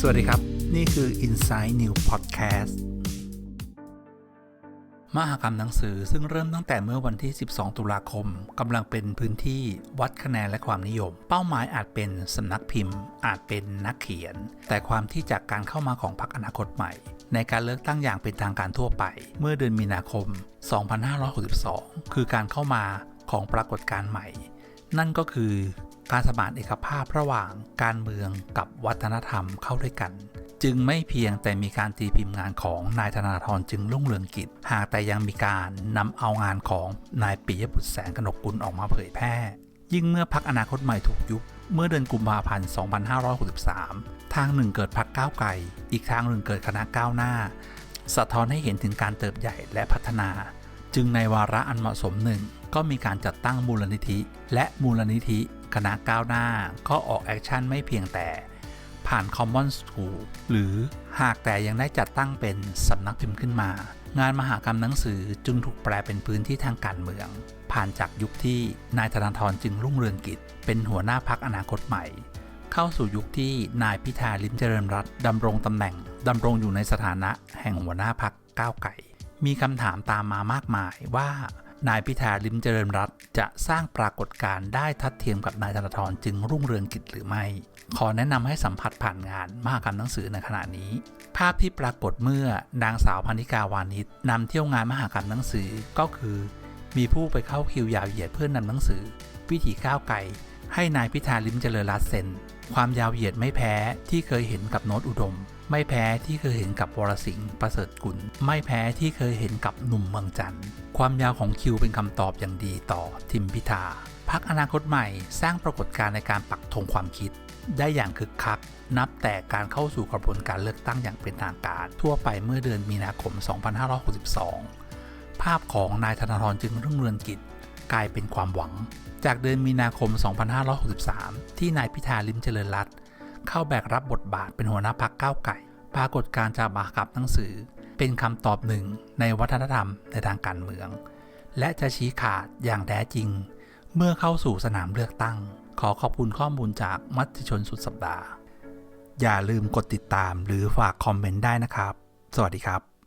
สวัสดีครับ นี่คือ Inside New Podcast มหกรรมหนังสือซึ่งเริ่มตั้งแต่เมื่อวันที่ 12 ตุลาคมกำลังเป็นพื้นที่วัดคะแนนและความนิยม เป้าหมายอาจเป็นสำนักพิมพ์ อาจเป็นนักเขียน แต่ความที่จากการเข้ามาของพรรคอนาคตใหม่ ในการเลือกตั้งอย่างเป็นทางการทั่วไป เมื่อเดือนมีนาคม 2562 คือการเข้ามาของปรากฏการณ์ใหม่ นั่นก็คือการสมานเอกภาพระหว่างการเมืองกับวัฒนธรรมเข้าด้วยกัน จึงไม่เพียงแต่มีการตีพิมพ์งานของนายธนาธรจึงรุ่งเรืองกิจ หากแต่ยังมีการนำเอางานของนายปิยบุตรแสงกนกกุลออกมาเผยแพร่ ยิ่งเมื่อพักอนาคตใหม่ถูกยุบเมื่อเดือนกุมภาพันธ์ 2563 ทางหนึ่งเกิดพักก้าวไกล อีกทางหนึ่งเกิดคณะก้าวหน้า สะท้อนให้เห็นถึงการเติบใหญ่และพัฒนา จึงในวาระอันเหมาะสมหนึ่ง ก็มีการจัดตั้งมูลนิธิ และมูลนิธิคณะก้าวหน้าก็ออกแอคชั่นไม่เพียงแต่ ผ่าน Common School หรือหากแต่ยังได้จัดตั้งเป็นสำนักพิมพ์ขึ้นมา งานมหากรรมหนังสือจึงถูกแปลเป็นพื้นที่ทางการเมือง ผ่านจากยุคที่นายธนาธรจึงรุ่งเรืองกิจ เป็นหัวหน้าพักอนาคตใหม่ เข้าสู่ยุคที่นายพิธาลิมเจริญรัตดำรงตำแหน่งดำรงอยู่ในสถานะแห่งหัวหน้าพักก้าวไก่ มีคำถามตามมามากมายว่า นายพิธาลิมเจริญรัตจะสร้างปรากฏการณ์ได้ทัดเทียมกับนายธนาธรจึงรุ่งเรืองกิจหรือไม่ ขอแนะนำให้สัมผัสผ่านงานมหากรรมหนังสือในขณะนี้ ภาพที่ปรากฏเมื่อนางสาวพนิกาวานิชนำเที่ยวงานมหากรรมหนังสือก็คือ มีผู้ไปเข้าคิวยาวเหยียดเพื่อนนำหนังสือ วิถีก้าวไกลให้นายพิธาลิมเจริญรัตเซ็นความยาวเหยียดไม่แพ้ที่เคยเห็นกับโน้ตอุดม ไม่แพ้ที่เคยเห็นกับวรสิงห์ประเสริฐกุล ไม่แพ้ที่เคยเห็นกับหนุ่มเมืองจันทร์ ความยาวของคิวเป็นคำตอบอย่างดีต่อทิมพิธาพักอนาคตใหม่สร้างปรากฏการณ์ในการปักธงความคิด ได้อย่างคึกคัก นับแต่การเข้าสู่กระบวนการเลือกตั้งอย่างเป็นทางการ ทั่วไปเมื่อเดือนมีนาคม 2562 ภาพของนายธนาธรจึงรุ่งเรืองกิจ กลายเป็นความหวัง จากเดือนมีนาคม 2563 ที่นายพิธาลิมเจริญรัตน์ เข้าแบกรับบทบาทเป็นหัวหน้าพักก้าวไก่ ปรากฏการจากมหากรรมหนังสือ เป็นคำตอบหนึ่งในวัฒนธรรมในทางการเมือง และจะชี้ขาดอย่างแท้จริง เมื่อเข้าสู่สนามเลือกตั้ง ขอขอบคุณข้อมูลจากมัติชนสุดสัปดาห์ อย่าลืมกดติดตามหรือฝากคอมเมนต์ได้นะครับ สวัสดีครับ